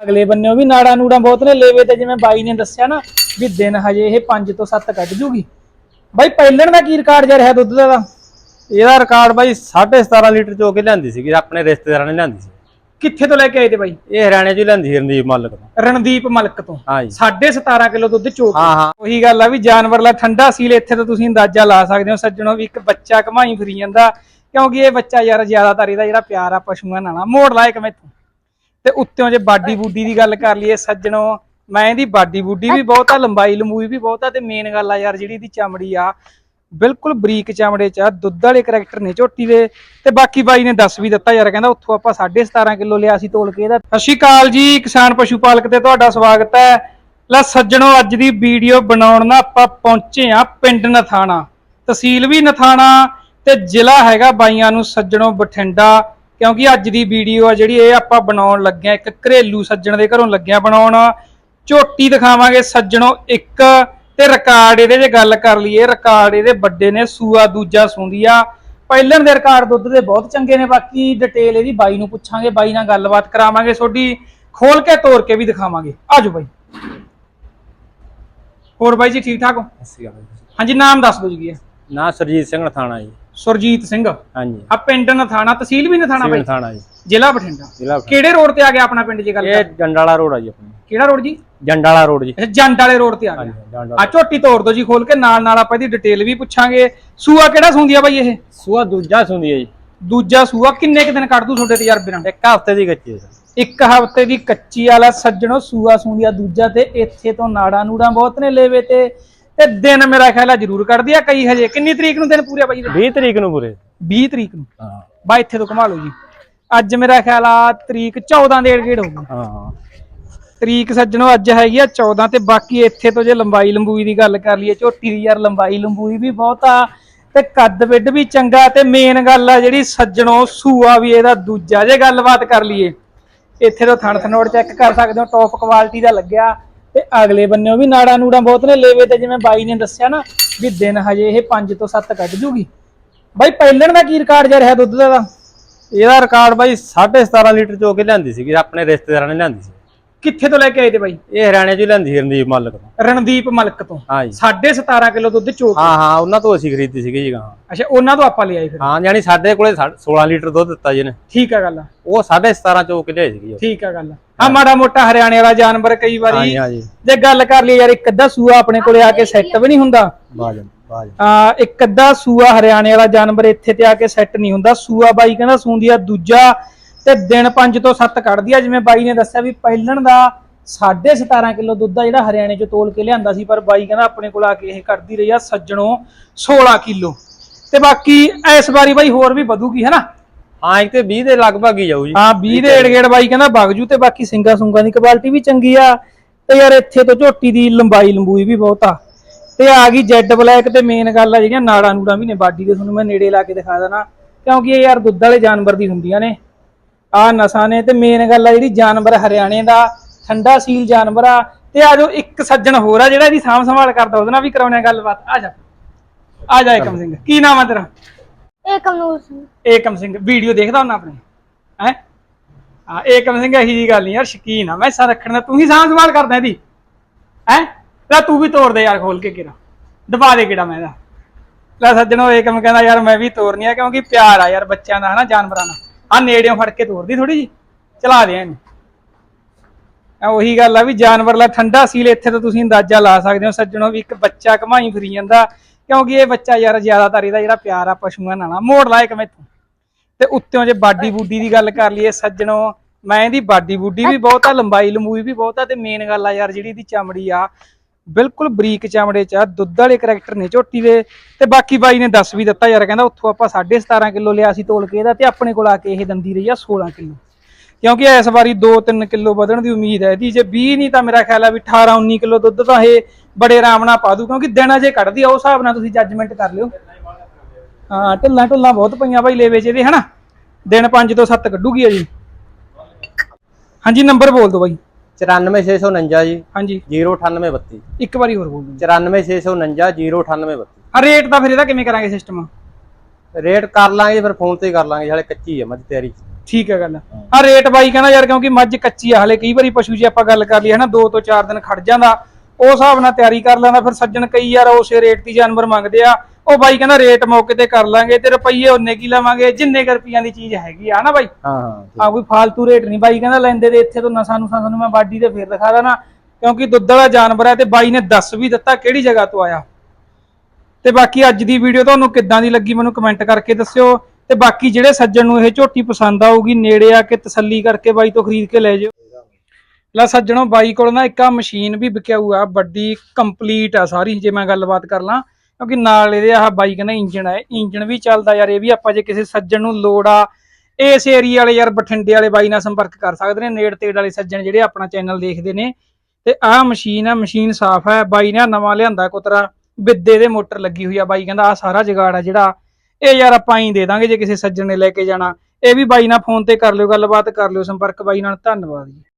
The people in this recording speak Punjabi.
ਅਗਲੇ ਬੰਨਿਓ ਵੀ ਨਾੜਾ ਨੂੜਾ ਬਹੁਤ ਨੇ ਲੇਵੇ ਤੇ ਜਿਵੇਂ ਬਾਈ ਨੇ ਦੱਸਿਆ ਨਾ ਵੀ ਦਿਨ ਹਜੇ ਇਹ 5 ਤੋਂ 7 ਕੱਢ ਜੂਗੀ। ਬਾਈ ਪਹਿਲਣ ਦਾ ਕੀ ਰਿਕਾਰਡ ਜਾ ਰਿਹਾ ਦੁੱਧ ਦਾ ਇਹਦਾ ਰਿਕਾਰਡ ਬਾਈ 17.5 ਲੀਟਰ ਚੋ ਕੇ ਲਿਆਂਦੀ ਸੀਗੀ ਆਪਣੇ ਰਿਸ਼ਤੇਦਾਰਾਂ ਨੇ ਲਿਆਂਦੀ ਸੀ। ਕਿੱਥੇ ਤੋਂ ਲੈ ਕੇ ਆਏ ਤੇ ਬਾਈ? ਇਹ ਹਰਿਆਣੇ ਚੋਂ ਹੀ ਲਿਆਂਦੀ ਸੀ ਰਣਦੀਪ ਮੱਲਕ ਤੋਂ। ਰਣਦੀਪ ਮਲਕ ਤੋਂ। ਹਾਂ ਜੀ। 17.5 ਕਿਲੋ ਦੁੱਧ ਚੋਕ ਹਾਂ ਹਾਂ। ਉਹੀ ਗੱਲ ਆ ਵੀ ਜਾਨਵਰ ਲਾ ਠੰਡਾ ਸੀਲ ਇੱਥੇ ਤਾਂ ਤੁਸੀਂ ਅੰਦਾਜ਼ਾ ਲਾ ਸਕਦੇ ਹੋ ਸੱਜਣੋ ਵੀ ਇੱਕ ਬੱਚਾ ਘਮਾਈ ਫਿਰੀ ਜਾਂਦਾ ਕਿਉਂਕਿ ਇਹ ਬੱਚਾ ਯਾਰ ਜ਼ਿਆਦਾਤਰ ਇਹਦਾ ਜਿਹੜਾ ਪਿਆਰ ਆ ਪਸ਼ੂਆਂ ਨਾਲ ਆ। ਮੋੜ ਲਾਇਕ ਮੈਥੋਂ। ਤੇ ਉੱਤੋਂ ਜੇ ਬਾਡੀ ਬੂਡੀ ਦੀ ਗੱਲ ਕਰ ਲਈਏ ਸੱਜਣੋ, ਮੈਂ ਇਹਦੀ ਬਾਡੀ ਬੂਡੀ ਵੀ ਬਹੁਤ ਆ, ਲੰਬਾਈ ਲੰਬੂਈ ਵੀ ਬਹੁਤ ਆ ਤੇ ਮੇਨ ਗੱਲ ਆ ਯਾਰ ਜਿਹੜੀ ਇਹਦੀ ਚਮੜੀ ਆ, ਬਿਲਕੁਲ ਬਰੀਕ ਚਮੜੇ ਚ ਆ, ਦੁੱਧ ਵਾਲੇ ਕਰੈਕਟਰ ਨੇ ਝੋਟੀ ਦੇ ਤੇ ਬਾਕੀ ਬਾਈ ਨੇ ਦੱਸ ਵੀ ਦਿੱਤਾ ਯਾਰ, ਕਹਿੰਦਾ ਉੱਥੋਂ ਆਪਾਂ 17.5 ਕਿਲੋ ਲਿਆ ਸੀ ਤੋਲ ਕੇ ਇਹਦਾ। ਸਤਿ ਸ਼੍ਰੀ ਅਕਾਲ ਜੀ, ਕਿਸਾਨ ਪਸ਼ੂ ਪਾਲਕ ਤੇ ਤੁਹਾਡਾ ਸਵਾਗਤ ਹੈ। ਲੈ ਸੱਜਣੋ, ਅੱਜ ਦੀ ਵੀਡੀਓ ਬਣਾਉਣ ਨਾ ਆਪਾਂ ਪਹੁੰਚੇ ਆ ਪਿੰਡ ਨਥਾਣਾ। ਤਹਿਸੀਲ ਵੀ ਨਥਾਣਾ ਤੇ ਜ਼ਿਲ੍ਹਾ ਹੈਗਾ ਬਾਈਆਂ ਨੂੰ ਸੱਜਣੋ ਬਠਿੰਡਾ। ਕਿਉਂਕਿ ਅੱਜ ਦੀ ਵੀਡੀਓ ਆ ਜਿਹੜੀ ਇਹ ਆਪਾਂ ਬਣਾਉਣ ਲੱਗਿਆ ਇੱਕ ਘਰੇਲੂ ਸੱਜਣ ਦੇ ਘਰੋਂ ਲੱਗਿਆ ਬਣਾਉਣ। ਝੋਟੀ ਦਿਖਾਵਾਂਗੇ ਸੱਜਣੋ ਇੱਕ ਤੇ ਰਿਕਾਰਡ ਇਹਦੇ ਜੇ ਗੱਲ ਕਰ ਲਈਏ ਰਿਕਾਰਡ ਇਹਦੇ ਵੱਡੇ ਨੇ ਸੂਆ ਦੂਜਾ ਸੁੰਦੀ ਆ। ਪਹਿਲਣ ਦੇ ਰਿਕਾਰਡ ਦੁੱਧ ਦੇ ਬਹੁਤ ਚੰਗੇ ਨੇ ਬਾਕੀ ਡਿਟੇਲ ਇਹਦੀ ਬਾਈ ਨੂੰ ਪੁੱਛਾਂਗੇ ਬਾਈ ਨਾਲ ਗੱਲਬਾਤ ਕਰਾਵਾਂਗੇ ਤੁਹਾਡੀ। ਖੋਲ ਕੇ ਤੋੜ ਕੇ ਵੀ ਦਿਖਾਵਾਂਗੇ। ਆਜੋ ਬਾਈ। ਹੋਰ ਬਾਈ ਜੀ ਠੀਕ ਠਾਕ ਹੋ? ਹਾਂਜੀ ਨਾਮ ਦੱਸ ਦਿਓ ਜੀ ਕੀ ਹੈ। ਨਾ ਸਰਜੀਤ ਸਿੰਘ ਨਥਾਣਾ ਜੀ। ਸੁਰਜੀਤ ਸਿੰਘ। ਹਾਂਜੀ। ਆ ਪਿੰਡ ਨਥਾਣਾ ਤਹਿਸੀਲ ਵੀ ਨਥਾਣਾ ਬਾਈ? ਨਥਾਣਾ ਜੀ। ਜ਼ਿਲ੍ਹਾ ਬਠਿੰਡਾ। ਜ਼ਿਲ੍ਹਾ ਕਿਹੜੇ ਰੋਡ ਤੇ ਆ ਗਿਆ ਆਪਣਾ ਪਿੰਡ ਜੇ ਗੱਲ ਇਹ ਕਰ? ਜੰਡਾਲਾ ਰੋਡ ਆ ਜੀ ਆਪਣੀ। ਕਿਹੜਾ ਰੋਡ ਜੀ? ਜੰਡਾਲਾ ਰੋਡ ਜੀ। ਅੱਛਾ ਜੰਡ ਵਾਲੇ ਰੋਡ ਤੇ ਆ ਹਾਂਜੀ ਗਿਆ ਜੰਡਾਲਾ ਆ ਝੋਟੀ ਤੋੜ ਦੋ ਜੀ ਖੋਲ ਕੇ ਨਾਲ ਨਾਲ ਆਪਾਂ ਇਹਦੀ ਡਿਟੇਲ ਵੀ ਪੁੱਛਾਂਗੇ। ਸੂਆ ਕਿਹੜਾ ਸੁੰਦੀ ਆ ਬਾਈ ਇਹ? ਸੂਆ ਦੂਜਾ ਸੁੰਦੀ ਹੈ ਜੀ। ਦੂਜਾ ਸੂਆ ਕਿੰਨੇ ਕੁ ਦਿਨ ਕੱਢ ਦੂ ਤੁਹਾਡੇ ਤਜਰਬੇ ਨਾਲ? ਇੱਕ ਹਫ਼ਤੇ ਦੀ ਕੱਚੀ ਹੈ ਸਰ। ਇੱਕ ਹਫ਼ਤੇ ਦੀ ਕੱਚੀ ਵਾਲਾ ਸੱਜਣੋ ਸੂਆ ਸੁੰਦੀ ਆ ਦੂਜਾ ਤੇ ਇੱਥੇ ਤੋਂ ਨਾੜਾ ਨੂੜਾ ਬਹੁਤ ਨੇ ਲੇਵੇ ਤੇ। ਤੇ ਦਿਨ ਮੇਰਾ ਖਿਆਲ ਆ ਜ਼ਰੂਰ ਕੱਢਦੀ ਆ ਕਈ ਹਜੇ। ਕਿੰਨੀ ਤਰੀਕ ਨੂੰ ਦਿਨ ਪੂਰੇ ਆ ਬਾਈ ਇਹਦੇ? 20 ਤਰੀਕ ਨੂੰ ਪੂਰੇ। 20 ਤਰੀਕ ਨੂੰ। ਹਾਂ। ਬਾ ਇੱਥੇ ਤੋਂ ਕਮਾ ਲਓ ਜੀ। ਅੱਜ ਮੇਰਾ ਖਿਆਲ ਆ ਤਰੀਕ 14 ਦੇ ਗੇੜ ਹੋਊਗੀ ਹਾਂ। ਤਰੀਕ ਸੱਜਣੋ ਅੱਜ ਹੈਗੀ ਆ 14 ਤੇ ਬਾਕੀ ਇੱਥੇ ਤੋਂ ਜੇ ਲੰਬਾਈ ਲੰਬੂਈ ਦੀ ਗੱਲ ਕਰ ਲਈਏ ਝੋਟੀ ਦੀ ਯਾਰ ਲੰਬਾਈ ਲੰਬੂਈ ਵੀ ਬਹੁਤ ਆ ਤੇ ਕੱਦ ਵਿੱਡ ਵੀ ਚੰਗਾ ਤੇ ਮੇਨ ਗੱਲ ਆ ਜਿਹੜੀ ਸੱਜਣੋ ਸੂਆ ਵੀ ਇਹਦਾ ਦੂਜਾ ਜੇ ਗੱਲਬਾਤ ਕਰ ਲਈਏ। ਇੱਥੇ ਤੋਂ ਥਣ ਥਨੋੜ ਚੈੱਕ ਕਰ ਸਕਦੇ ਹੋ ਟੌਪ ਕੁਆਲਿਟੀ ਦਾ ਲੱਗਿਆ। ਤੇ ਅਗਲੇ ਬੰਨਿਓ ਵੀ ਨਾੜਾ ਨੂੜਾ ਬਹੁਤ ਨੇ, ਲੇਵੇ ਤੇ ਜਿਵੇਂ ਬਾਈ ਨੇ ਦੱਸਿਆ ਨਾ ਵੀ ਦਿਨ ਹਜੇ ਇਹ 5 ਤੋਂ 7 ਕੱਢ ਜੂਗੀ ਬਾਈ ਪਹਿਲਣ ਦਾ ਕੀ ਰਿਕਾਰਡ ਜਾ ਰਿਹਾ ਦੁੱਧ ਦਾ ਦਾ? ਇਹਦਾ ਰਿਕਾਰਡ ਬਾਈ 17.5 ਲੀਟਰ ਚੋ ਕੇ ਲਿਆਂਦੀ ਸੀਗੀ, ਆਪਣੇ ਰਿਸ਼ਤੇਦਾਰਾਂ ਨੇ ਲਿਆਂਦੀ ਸੀ ਕਿੱਥੇ ਤੋਂ ਲੈ ਕੇ ਆਏ ਤੇ ਬਾਈ? ਇਹ ਹਰਿਆਣੇ ਚੋਂ ਸੀ ਰਣਦੀਪ ਮੱਲਕ ਤੋਂ। ਰਣਦੀਪ ਮਲਕ ਤੋਂ। ਹਾਂ ਜੀ। 17.5 ਕਿਲੋ ਦੁੱਧ ਚੋਕ ਹਾਂ ਹਾਂ ਉਹਨਾਂ ਤੋਂ ਅਸੀਂ ਖਰੀਦੀ ਸੀਗੀ ਜੀ ਹਾਂ। ਅੱਛਾ ਉਹਨਾਂ ਤੋਂ ਆਪਾਂ ਲਿਆਏ ਫਿਰ? ਹਾਂ ਯਾਨੀ ਸਾਡੇ ਕੋਲੇ ਸਾ- 16 ਲੀਟਰ ਦੁੱਧ ਦਿੱਤਾ ਜੀ ਨੇ ਠੀਕ ਆ ਗੱਲ ਉਹ 17.5 ਚੋ ਕੇ ਲਿਆਈ ਸੀਗੀ ਉਹ। ਠੀਕ ਆ ਗੱਲ ਆ। ਮਾੜਾ ਮੋਟਾ ਹਰਿਆਣੇ ਵਾਲਾ ਜਾਨਵਰ ਕਈ ਹਾਂ ਵਾਰੀ ਜੀ ਹਾਂ ਜੀ ਜੇ ਗੱਲ ਕਰ ਲਈ ਯਾਰ ਇੱਕ ਅੱਧਾ ਸੂਆ ਆਪਣੇ ਕੋਲੇ ਆ ਕੇ ਸੈੱਟ ਵੀ ਨਹੀਂ ਹੁੰਦਾ। ਬਾਜਨ ਬਾਜਨ। ਆ ਇੱਕ ਅੱਧਾ ਸੂਆ ਹਰਿਆਣੇ ਵਾਲਾ ਜਾਨਵਰ ਇੱਥੇ ਤੇ ਆ ਕੇ ਸੈੱਟ ਨਹੀਂ ਹੁੰਦਾ। ਸੂਆ ਬਾਈ ਕਹਿੰਦਾ ਸੂੰਦੀ ਆ ਦੂਜਾ ਤੇ ਦਿਨ 5 ਤੋਂ 7 ਕੱਢਦੀ ਆ। ਜਿਵੇਂ ਬਾਈ ਨੇ ਦੱਸਿਆ ਵੀ ਪਹਿਲਣ ਦਾ 17.5 ਕਿਲੋ ਦੁੱਧ ਆ ਜਿਹੜਾ ਹਰਿਆਣੇ ਚ ਤੋਲ ਕੇ ਲਿਆਂਦਾ ਸੀ ਪਰ ਬਾਈ ਕਹਿੰਦਾ ਆਪਣੇ ਕੋਲ ਆ ਕੇ ਇਹ ਕਰਦੀ ਰਹੀ ਆ ਸੱਜਣੋ 16 ਕਿਲੋ। ਤੇ ਬਾਕੀ ਇਸ ਵਾਰੀ ਬਾਈ ਹੋਰ ਵੀ ਵਧੂਗੀ ਹੈ ਨਾ? ਹਾਂ ਇੱਕ ਤੇ 20 ਦੇ ਲਗਭਗ ਹੀ ਜਾਊ ਜੀ। ਹਾਂ 20 ਦੇ ਏੜ ਗੇੜ ਬਾਈ ਕਹਿੰਦਾ ਬਗਜੂ ਤੇ ਬਾਕੀ ਸਿੰਗਾ ਸੁੰਗਾ ਦੀ ਕੁਆਲਿਟੀ ਵੀ ਚੰਗੀ ਆ। ਤੇ ਯਾਰ ਇੱਥੇ ਤੋਂ ਝੋਟੀ ਦੀ ਲੰਬਾਈ ਲੰਬੂਈ ਵੀ ਬਹੁਤ ਆ। ਤੇ ਆ ਗਈ ਜੈਡ ਬਲੈਕ ਤੇ ਮੇਨ ਗੱਲ ਆ ਜਿਹੜੀਆਂ ਨਾੜਾਂ ਨੂੜਾਂ ਵੀ ਨੇ ਬਾਡੀ ਦੇ ਤੁਹਾਨੂੰ ਮੈਂ ਨੇੜੇ ਲਾ ਕੇ ਦਿਖਾ ਦੇਣਾ। ਕਿਉਂਕਿ ਇਹ ਯਾਰ ਦੁੱਧ ਵਾਲੇ ਜਾਨਵਰ ਦੀ ਹੁੰਦੀਆਂ ਨੇ। ਆ ਨਸਾਂ ਨੇ ਤੇ ਮੇਨ ਗੱਲ ਆ ਜਿਹੜੀ ਜਾਨਵਰ ਹਰਿਆਣੇ ਦਾ ਠੰਡਾ ਸੀਲ ਜਾਨਵਰ ਆ ਤੇ ਆ ਜੋ ਇੱਕ ਸੱਜਣ ਹੋਰ ਆ ਜਿਹੜਾ ਇਹਦੀ ਸਾਂਭ ਸੰਭਾਲ ਕਰਦਾ ਉਹਦੇ ਨਾਲ ਵੀ ਕਰਾਉਣੇ ਆ ਗੱਲਬਾਤ। ਆ ਜਾ। ਆ ਜਾ ਏਕਮ ਸਿੰਘ। ਕੀ ਨਾਮ ਆ ਤੇਰਾ? ਏਕਮ ਨੂਰ ਸਿੰਘ। ਏਕਮ ਸਿੰਘ। ਵੀਡੀਓ ਦੇਖਦਾ ਹੁੰਦਾ ਆਪਣੇ? ਹੈ? ਹਾਂ ਏਕਮ ਸਿੰਘ ਇਹੀ ਜੀ ਗੱਲ ਨਹੀਂ ਯਾਰ ਸ਼ਕੀਨ ਆ। ਮੈਂ ਸਾ ਰੱਖਣ ਦਾ ਤੂੰ ਹੀ ਸਾਂਭ ਸੰਭਾਲ ਕਰਦਾ ਇਹਦੀ। ਹੈ? ਲੈ ਤੂੰ ਵੀ ਤੋੜ ਦੇ ਯਾਰ ਖੋਲ ਕੇ ਕਿਰਾ ਦਬਾ ਦੇ ਕਿਹੜਾ ਮੈਂ ਇਹਦਾ। ਲੈ ਸੱਜਣੋ ਏਕਮ ਕਹਿੰਦਾ ਯਾਰ ਮੈਂ ਵੀ ਤੋੜਨੀ ਆ ਕਿਉਂਕਿ ਪਿਆਰ ਆ ਯਾਰ ਬੱਚਿਆਂ ਦਾ ਹਨਾ ਜਾਨਵਰਾਂ ਨਾਲ ਆ ਨੇੜਿਓਂ ਫੜ ਕੇ ਤੋਰਦੀ ਥੋੜੀ ਜੀ ਚਲਾ ਦੇ ਇਹਨੂੰ। ਆ ਉਹੀ ਗੱਲ ਆ ਵੀ ਜਾਨਵਰ ਲਾ ਠੰਡਾ ਸੀਲ, ਇੱਥੇ ਤਾਂ ਤੁਸੀਂ ਅੰਦਾਜ਼ਾ ਲਾ ਸਕਦੇ ਹੋ ਸੱਜਣੋ ਵੀ ਇੱਕ ਬੱਚਾ ਘਮਾਈ ਫਿਰੀ ਜਾਂਦਾ, ਕਿਉਂਕਿ ਇਹ ਬੱਚਾ ਯਾਰ ਜ਼ਿਆਦਾਤਰ ਇਹਦਾ ਜਿਹੜਾ ਪਿਆਰ ਆ ਪਸ਼ੂਆਂ ਨਾਲ ਆ, ਮੋੜ ਲਾਇਕ ਮੈਥੋਂ। ਤੇ ਉੱਤੋਂ ਜੇ ਬਾਡੀ ਬੂਡੀ ਦੀ ਗੱਲ ਕਰ ਲਈਏ ਸੱਜਣੋ, ਮੈਂ ਇਹਦੀ ਬਾਡੀ ਬੂਡੀ ਵੀ ਬਹੁਤ ਆ, ਲੰਬਾਈ ਲੰਬੂਈ ਵੀ ਬਹੁਤ ਆ, ਤੇ ਮੇਨ ਗੱਲ ਆ ਯਾਰ ਜਿਹੜੀ ਇਹਦੀ ਚਮੜੀ ਆ ਬਿਲਕੁਲ ਬਰੀਕ ਚਮੜੇ ਚ ਆ, ਦੁੱਧ ਵਾਲੇ ਕਰੈਕਟਰ ਨੇ ਝੋਟੀ ਦੇ। ਤੇ ਬਾਕੀ ਬਾਈ ਨੇ ਦੱਸ ਵੀ ਦਿੱਤਾ ਯਾਰ, ਕਹਿੰਦਾ ਉੱਥੋਂ ਆਪਾਂ 17.5 ਕਿਲੋ ਲਿਆ ਸੀ ਤੋਲ ਕੇ ਇਹਦਾ ਤੇ ਆਪਣੇ ਕੋਲ ਆ ਕੇ ਇਹ ਦੰਦੀ ਰਹੀ ਆ 16 ਕਿਲੋ। ਕਿਉਂਕਿ ਇਸ ਵਾਰੀ 2-3 ਕਿਲੋ ਵਧਣ ਦੀ ਉਮੀਦ ਹੈ ਇਹਦੀ, ਜੇ 20 ਨਹੀਂ ਤਾਂ ਮੇਰਾ ਖਿਆਲ ਆ ਵੀ 18-19 ਕਿਲੋ ਦੁੱਧ ਤਾਂ ਇਹ ਬੜੇ ਆਰਾਮ ਨਾਲ ਪਾ ਦੂ, ਕਿਉਂਕਿ ਦਿਨ ਅਜੇ ਕੱਢਦੀ ਆ, ਉਸ ਹਿਸਾਬ ਨਾਲ ਤੁਸੀਂ ਜੱਜਮੈਂਟ ਕਰ ਲਿਓ। ਹਾਂ ਢਿੱਲਾਂ ਢੁੱਲਾਂ ਬਹੁਤ ਪਈਆਂ ਬਾਈ ਲੇਵੇ ਚ ਇਹਦੇ, ਹਨਾ? ਦਿਨ 5 ਤੋਂ 7 ਕੱਢੂਗੀ ਆ ਜੀ ਹਾਂਜੀ ਨੰਬਰ ਬੋਲ ਦਿਓ ਬਾਈ। 94649 ਜੀ। ਹਾਂਜੀ। 09832 ਇੱਕ ਵਾਰੀ ਹੋਰ ਬੋਲ। ਦਿਓ 94649 09832 ਆ ਰੇਟ ਤਾਂ ਫਿਰ ਇਹਦਾ ਕਿਵੇਂ ਕਰਾਂਗੇ ਸਿਸਟਮ ਰੇਟ ਕਰ ਲਾਂਗੇ ਫਿਰ ਫੋਨ ਤੇ ਕਰ ਲਾਂਗੇ ਹਾਲੇ ਕੱਚੀ ਹੈ ਮੱਝ ਤਿਆਰੀ। ਠੀਕ ਹੈ ਗੱਲ। ਆ ਰੇਟ ਬਾਈ ਕਹਿੰਦਾ ਯਾਰ ਕਿਉਂਕਿ ਮੱਝ ਕੱਚੀ ਆ ਹਲੇ ਕਈ ਵਾਰੀ ਪਸ਼ੂ ਜੀ ਆਪਾਂ ਗੱਲ ਕਰ ਲਈ ਹੈ ਨਾ 2 ਤੋਂ 4 ਦਿਨ ਖੜ ਜਾਂਦਾ ਉਸ ਹਿਸਾਬ ਨਾਲ ਤਿਆਰੀ ਕਰ ਲੈਂਦਾ ਫਿਰ ਸੱਜਣ ਕਈ ਯਾਰ ਉਸੇ ਰੇਟ ਦੀ ਜਾਨਵਰ ਮੰਗਦੇ ਆ ਉਹ ਬਾਈ ਕਹਿੰਦਾ ਰੇਟ ਮੌਕੇ ਤੇ ਕਰ ਲਾਂਗੇ ਤੇ ਰੁਪਈਏ ਉਹਨੇ ਕੀ ਲਵਾਂਗੇ ਜਿੰਨੇ ਕੁ ਰੁਪਈਆਂ ਦੀ ਚੀਜ਼ ਹੈਗੀ ਆ ਨਾ ਬਾਈ। ਹਾਂ ਹਾਂ ਆ ਕੋਈ ਫਾਲਤੂ ਰੇਟ ਨਹੀਂ। ਬਾਈ ਕਹਿੰਦਾ ਲੈਂਦੇ ਤੇ ਇੱਥੇ ਤੋਂ ਨਸਾਂ ਨੂੰ ਸਾਨੂੰ ਮੈਂ ਬਾਡੀ ਤੇ ਫੇਰ ਦਿਖਾ ਦਾਂ ਨਾ ਕਿਉਂਕਿ ਦੁੱਧ ਵਾਲਾ ਜਾਨਵਰ ਹੈ ਤੇ ਬਾਈ ਨੇ ਦੱਸ ਵੀ ਦਿੱਤਾ ਕਿਹੜੀ ਜਗ੍ਹਾ ਤੋਂ ਆਇਆ। ਤੇ ਬਾਕੀ ਅੱਜ ਦੀ ਵੀਡੀਓ ਤੁਹਾਨੂੰ ਕਿੱਦਾਂ ਦੀ ਲੱਗੀ ਮੈਨੂੰ ਕਮੈਂਟ ਕਰਕੇ ਦੱਸਿਓ। ਤੇ ਬਾਕੀ ਜਿਹੜੇ ਸੱਜਣ ਨੂੰ ਇਹ ਝੋਟੀ ਪਸੰਦ ਆਊਗੀ ਨੇੜੇ ਆ ਕੇ ਤਸੱਲੀ ਕਰਕੇ ਬਾਈ ਤੋਂ ਖਰੀਦ ਕੇ ਲੈ ਜਿਓ। ਲੈ ਸੱਜਣੋ ਬਾਈ ਕੋਲ ਨਾ ਇੱਕ ਆ ਮਸ਼ੀਨ ਵੀ ਵਿਕਿਆਊ ਆ ਵੱਡੀ ਕੰਪਲੀਟ ਆ ਸਾਰੀ ਜੇ ਮੈਂ ਗੱਲਬਾਤ ਕਰ ਲਾਂ। ਕਿਉਂਕਿ ਨਾਲ ਇਹਦੇ ਆਹ ਬਾਈ ਕਹਿੰਦਾ ਇੰਜਣ ਹੈ ਇੰਜਣ ਵੀ ਚੱਲਦਾ ਯਾਰ, ਇਹ ਵੀ ਆਪਾਂ ਜੇ ਕਿਸੇ ਸੱਜਣ ਨੂੰ ਲੋੜ ਆ, ਇਸ ਏਰੀਆ ਵਾਲੇ ਯਾਰ ਬਠਿੰਡੇ ਵਾਲੇ ਬਾਈ ਨਾਲ ਸੰਪਰਕ ਕਰ ਸਕਦੇ ਨੇ, ਨੇੜ ਤੇੜ ਵਾਲੇ ਸੱਜਣ ਜਿਹੜੇ ਆਪਣਾ ਚੈਨਲ ਦੇਖਦੇ ਨੇ, ਤੇ ਆਹ ਮਸ਼ੀਨ ਆ, ਮਸ਼ੀਨ ਸਾਫ਼ ਹੈ ਬਾਈ ਨੇ ਨਵਾਂ ਲਿਆਂਦਾ ਕੁਤਰਾ ਬਿੱਦੇ ਦੇ ਮੋਟਰ ਲੱਗੀ ਹੋਈ ਆ ਬਾਈ, ਕਹਿੰਦਾ ਆ ਸਾਰਾ ਜਗਾੜ ਆ ਜਿਹੜਾ, ਇਹ ਯਾਰ ਆਪਾਂ ਹੀ ਦੇ ਦਾਂਗੇ ਜੇ ਕਿਸੇ ਸੱਜਣ ਨੇ ਲੈ ਕੇ ਜਾਣਾ, ਇਹ ਵੀ ਬਾਈ ਨਾਲ ਫੋਨ ਤੇ ਕਰ ਲਿਓ, ਗੱਲਬਾਤ ਕਰ ਲਿਓ, ਸੰਪਰਕ ਬਾਈ ਨਾਲ, ਧੰਨਵਾਦ ਜੀ।